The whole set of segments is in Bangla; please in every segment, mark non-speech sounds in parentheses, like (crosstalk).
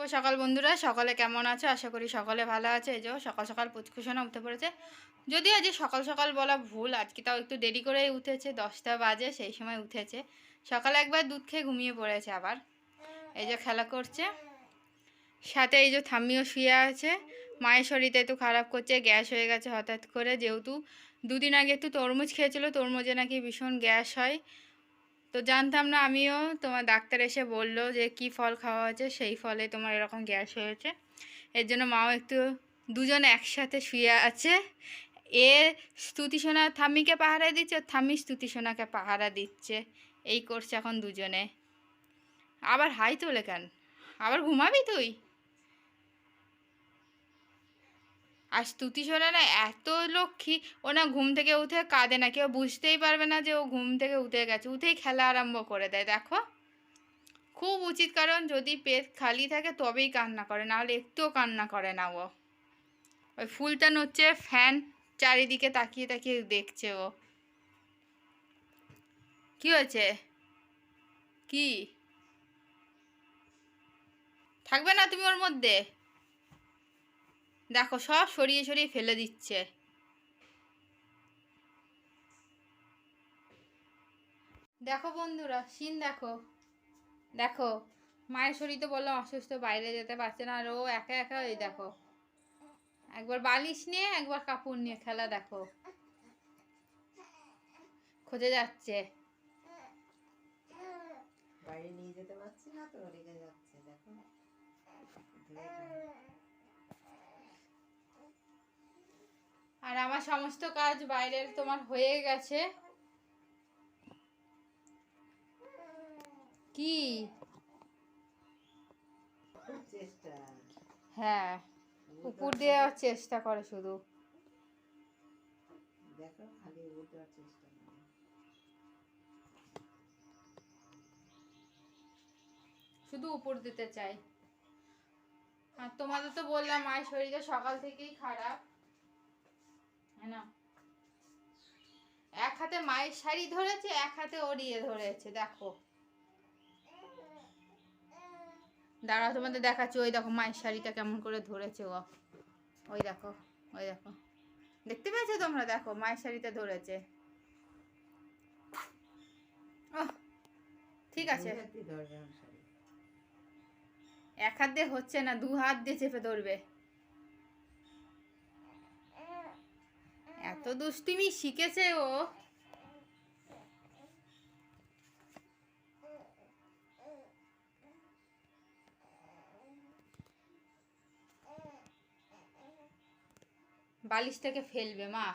শুভ সকাল বন্ধুরা, সকালে কেমন আছো? আশা করি সকালে ভালো আছে। এই যে সকাল সকাল পুচকুসোনা উঠে পড়েছে। যদিও আজকে সকাল সকাল বলা ভুল, আজকে তাও একটু দেরি করেই উঠেছে, দশটা বাজে, সেই সময় উঠেছে। সকালে একবার দুধ খেয়ে ঘুমিয়ে পড়েছে আবার। এই যে খেলা করছে। সাথে এই যে থাম্মিও শুয়ে আছে। মায়ের শরীরটা একটু খারাপ করছে, গ্যাস হয়ে গেছে হঠাৎ করে। যেহেতু দুদিন আগে একটু তরমুজ খেয়েছিল, তরমুজে নাকি ভীষণ গ্যাস হয়। তো জানতাম না আমিও। তোমার ডাক্তার এসে বলল যে, কি ফল খাওয়া হয়েছে? সেই ফলে তোমার এরকম গ্যাস হয়েছে। এর জন্য মাও একটু দুজন একসাথে শুয়ে আছে। এ স্তুতি সোনা থাম্মিকে পাহারা দিচ্ছে, আর থাম্মি স্তুতি সোনাকে পাহারা দিচ্ছে। এই করছে এখন দুজনে। আবার হাই তোলে কেন? আবার ঘুমাবি তুই? আর স্তুতি সোনা না এত লক্ষ্মী, ও না ঘুম থেকে উঠে কাঁদে না, কেউ বুঝতেই পারবে না যে ও ঘুম থেকে উঠে গেছে। উঠেই খেলা আরম্ভ করে দেয়, দেখো। খুব উচিত কারণ যদি পেট খালি থাকে তবেই কান্না করে, নাহলে একটুও কান্না করে না ও। ওই ফুলটা নচ্ছে ফ্যান, চারিদিকে তাকিয়ে তাকিয়ে দেখছে ও। কি হয়েছে? কি? থাকবে না তুমি ওর মধ্যে? দেখো, সব সরিয়ে সরিয়ে ফেলে দিচ্ছে। দেখো বন্ধুরা, সিন দেখো। দেখো, মায়ের শরীর তো বললাম অসুস্থ, বাইরে যেতে পারছে না, আর ও একা একা ওই দেখো। একবার বালিশ নিয়ে, একবার কাপড় নিয়ে খেলা দেখো। খোঁজে যাচ্ছে। বাইরে নিয়ে যেতে পারছি না তো যাচ্ছে, দেখো। আর আমার সমস্ত কাজ বাইরের তোমার হয়ে গেছে। কি? হ্যাঁ উপর দিয়ে যাওয়ার চেষ্টা করে শুধু। দেখো খালি উঠার চেষ্টা শুধু উপর দিতে চাই। আর তোমাদের তো বললাম মায়ের শরীরটা সকাল থেকেই খারাপ। এক হাতে মায়ের শাড়ি ধরেছে এক হাতে ওড়িয়ে ধরেছে দেখো। দাঁড়াও তোমাদের দেখাচ্ছি। ওই দেখো মায়ের শাড়িটা কেমন করে ধরেছে ও। ওই দেখো ওই দেখো। দেখতে পেয়েছ তোমরা? দেখো মায়ের শাড়িটা ধরেছে। ঠিক আছে। এক হাত দিয়ে হচ্ছে না দু হাত দিয়ে চেপে ধরবে। এত দুষ্টুমি শিখেছে ও। বালিশটাকে ফেলবে মা।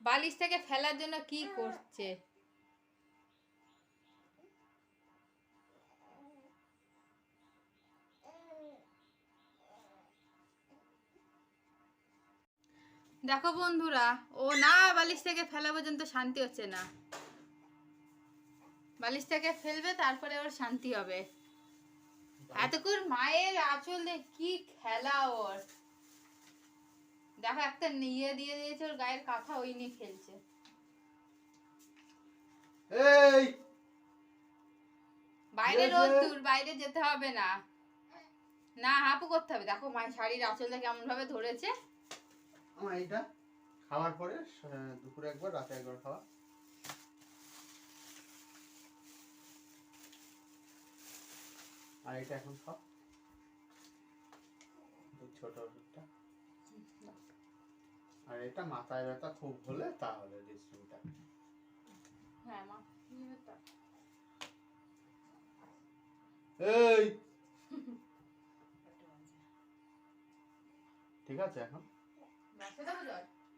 বালিশটাকে ফেলার জন্য কি করছে? দেখো বন্ধুরা ও না বালিশ থেকে ফেলা পর্যন্ত শান্তি হচ্ছে না। বালিশ থেকে ফেলবে তারপরে ওর শান্তি হবে। এতক্ষণ মায়ের আঁচল কি খেলা ওর। দেখো একটা নিয়ে দিয়ে দিয়েছে ওর গায়ের কাঁথা ওই নিয়ে খেলছে। এই! বাইরে রোদ দূর বাইরে যেতে হবে না। না হাপু করতে হবে। দেখো মায়ের শাড়ির আঁচলটা কেমন ভাবে ধরেছে। আমার এটা খাওয়ার পরে দুপুরে একবার রাতে একবার খাওয়া। আর এটা এখন খাও। ছোট ওষুধটা আর এটা মাথায় ব্যথা খুব হলে তাহলে ডিস্ট্রিবিউটার হ্যাঁ মা এই! (laughs) ঠিক আছে এখন?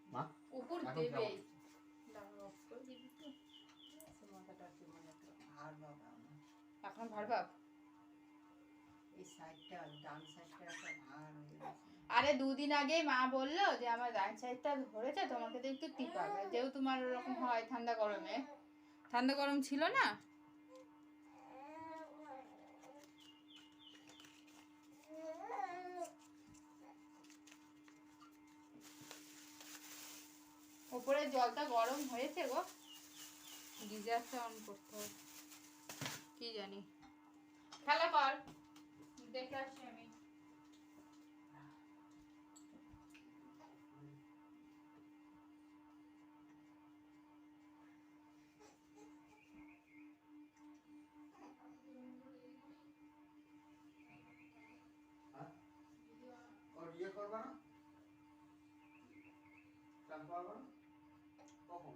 মা উপর এখন দেবে। ভার ভাব আরে দুদিন আগেই মা বলল যে আমার ডান সাইডটা ধরেছে তোমাকে তো একটু টিপাবে যেহেতু তোমার ওরকম হয় ঠান্ডা গরমে। ঠান্ডা গরম ছিল না? ওপরে জলটা গরম হয়েছে গো। গিজারটা অন করতে হবে। কি জানি। খেলা কর। দেখে আসছি আমি। ইয়ে করবা না? চান পারবা না? কখন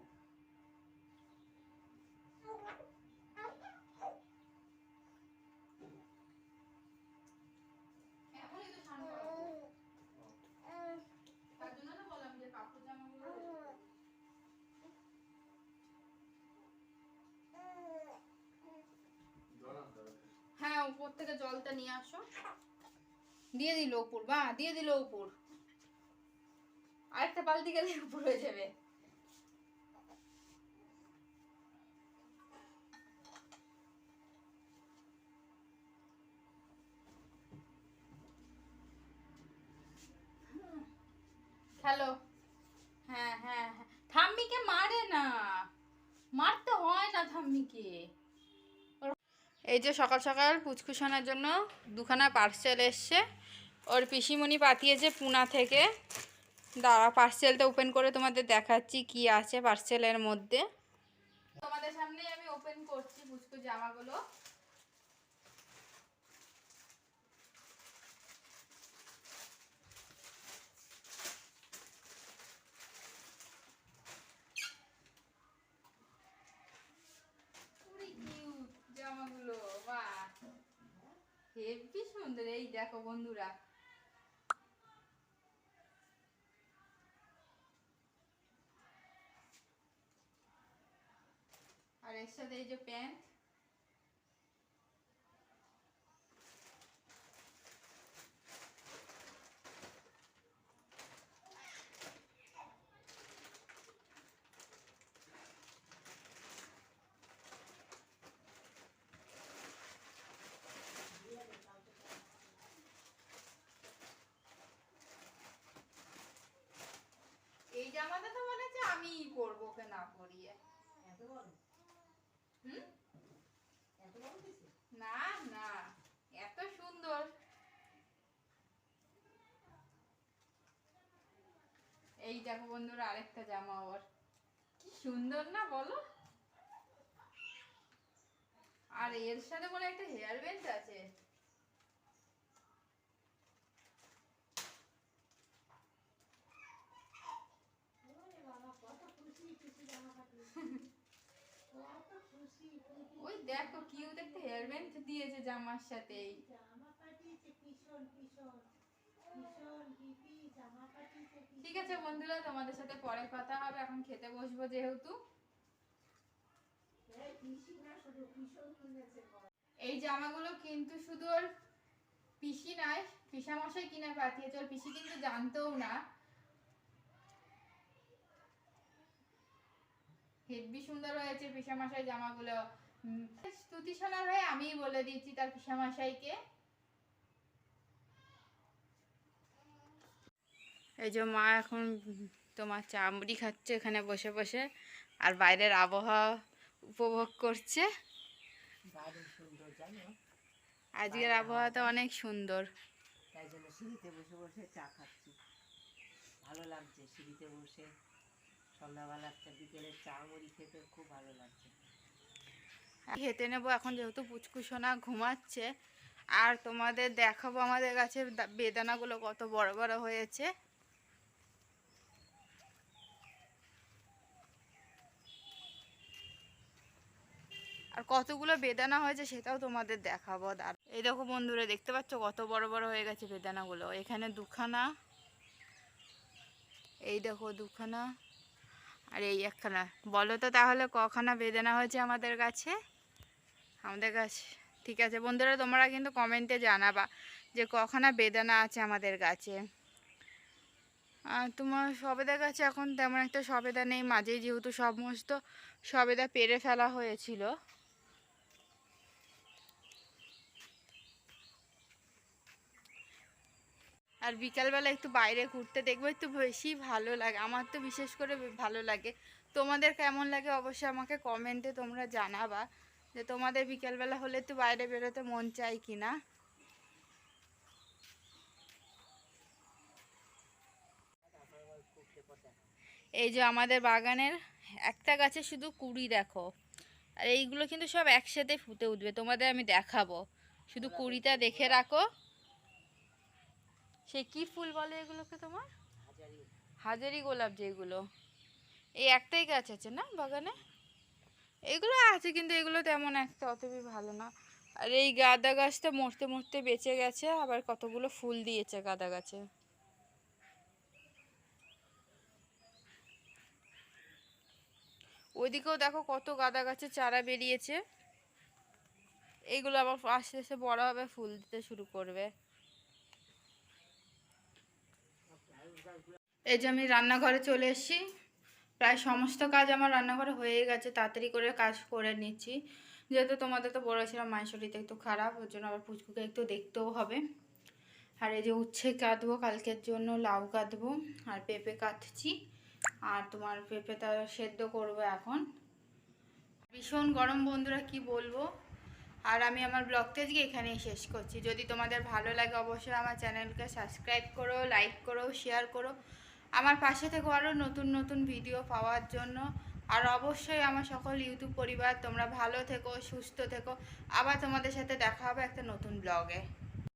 এখনই তো স্নান করাবো। তার জন্য তো বললাম যে কাপড় জামাগুলো জল আনতে হবে হ্যাঁ উপর থেকে জলটা নিয়ে আসো দিয়ে দিল উপর, বা, দিয়ে দিল উপর আরেকটা বালতি গেলে উপর হয়ে যাবে খেলো হ্যাঁ হ্যাঁ হ্যাঁ। ঠাম্মিকে মারে না। মারতে হয় না ঠাম্মিকে এই যে সকাল সকাল পুচকুসানোর জন্য দুখানা পার্সেল এসছে। ওর পিসিমণি পাঠিয়েছে পুনা থেকে। দাঁড়া পার্সেলটা ওপেন করে তোমাদের দেখাচ্ছি কি আছে পার্সেলের মধ্যে। তোমাদের সামনেই আমি ওপেন করছি পুচকু জামাগুলো খুবই কিউট জামাগুলো বাহ হেভি সুন্দর এই দেখো বন্ধুরা। আর এর সাথে এই যে প্যান্ট এই জামাটা তো হচ্ছে আমিই ওকে না হুম? দিছে না না এত সুন্দর। এই দেখো বন্ধুরা আরেকটা জামা ওর। কি সুন্দর না বলো? আর এর সাথে হয় একটা হেয়ার বেল্ট আছে ওরে বাবা কত খুশি খুশি জামা কাপড় কত খুশি খুশি ওই দেখো কিউট একটা হেয়ার বেল্ট দিয়েছে জামার পাঠিয়েছে ঠিক আছে বন্ধুরা, তোমাদের সাথে পরে কথা হবে। এখন খেতে বসবো যেহেতু। এই জামাগুলো কিন্তু শুধু ওর পিসি নয়, পিসামশাই কিনে পাঠিয়েছে। ওর পিসি কিন্তু জানতেও না। হেব্বি সুন্দর হয়েছে পিসামশাই জামাগুলো। শোনার হয়ে আমিই বলে দিচ্ছি তার পিসামশাইকে। এই যে মা এখন তোমার চামড়ি খাচ্ছে এখানে বসে বসে আর বাইরের আবহাওয়া উপভোগ করছে। আজকের আবহাওয়াটা অনেক সুন্দর। তাই জন্য সিঁড়িতে বসে বসে চা খাচ্ছি। ভালো লাগছে সিঁড়িতে বসে। সন্ধ্যাবেলা বিকেলের চা মুড়ি খেতে খুব ভালো লাগছে। খেতে নেব, এখন যেহেতু পুচকু সোনা ঘুমাচ্ছে, আর তোমাদের দেখাবো আমাদের গাছের বেদানাগুলো কত বড় বড় হয়েছে। আর কতগুলো বেদানা হয়েছে সেটাও তোমাদের দেখাবো আর এই দেখো বন্ধুরা, দেখতে পাচ্ছ কত বড় বড় হয়ে গেছে বেদানাগুলো। এখানে দুখানা, এই দেখো দুখানা আর এই একখানা, বলো তো তাহলে কখানা বেদনা হয়েছে আমাদের কাছে? আমাদের কাছে, ঠিক আছে। বন্ধুরা, তোমরা কিন্তু কমেন্টে জানাবা যে কখানা বেদানা আছে আমাদের কাছে। তোমার সবেদার কাছে এখন তেমন একটা সবেদা নেই, মাঝেই যেহেতু সমস্ত সবেদা পেরে ফেলা হয়েছিল। আর বিকালবেলা একটু বাইরে ঘুরতে দেখব, একটু বেশি ভালো লাগে। আমার তো বিশেষ করে ভালো লাগে। তোমাদের কেমন লাগে অবশ্যই আমাকে কমেন্টে তোমরা জানাবা যে তোমাদের বিকালবেলা হলে একটু বাইরে বেরোতে মন চাই কি না এই যে আমাদের বাগানের একটা গাছে শুধু কুড়ি দেখো। আর এইগুলো কিন্তু সব একসাথে ফুটে উঠবে। তোমাদের আমি দেখাবো। শুধু কুড়িটা দেখে রাখো। সে কি ফুল বলে এগুলোকে তোমার? হাজারি। গোলাপ যেগুলো। এই একটাই গাছ আছে না বাগানে? এগুলো আছে কিন্তু এগুলো তেমন একটা অতবি ভালো না। আর এই গাঁদা গাছটা মরতে মরতে বেঁচে গেছে আবার কতগুলো ফুল দিয়েছে গাঁদা গাছে। ওইদিকেও দেখো কত গাঁদা গাছের চারা বেরিয়েছে। এইগুলো আবার আস্তে আস্তে বড় হবে ফুল দিতে শুরু করবে। এই যে আমি রান্নাঘরে চলে এসেছি। প্রায় সমস্ত কাজ আমার রান্নাঘরে হয়ে গেছে, তাড়াতাড়ি করে কাজ করে নিচ্ছি। যেহেতু তোমাদের তো বলেছিলাম মায়ের শরীরটা একটু খারাপ, ওর জন্য আবার পুচকুকে একটু দেখতেও হবে। আর এই যে উচ্ছে কাঁদবো কালকের জন্য লাউ কাটবো, আর পেঁপে কাটছি। আর তোমার পেঁপেটা সেদ্ধ করব এখন। ভীষণ গরম বন্ধুরা, কি বলব? আর আমি আমার ব্লগটা আজকে এখানেই শেষ করছি। যদি তোমাদের ভালো লাগে, অবশ্যই আমার চ্যানেলকে সাবস্ক্রাইব করো, লাইক করো, শেয়ার করো। আমার পাশে থেকে আরও নতুন নতুন ভিডিও পাওয়ার জন্য। আর অবশ্যই আমার সকল ইউটিউব পরিবার, তোমরা ভালো থেকো, সুস্থ থেকো। আবার তোমাদের সাথে দেখা হবে একটা নতুন ব্লগে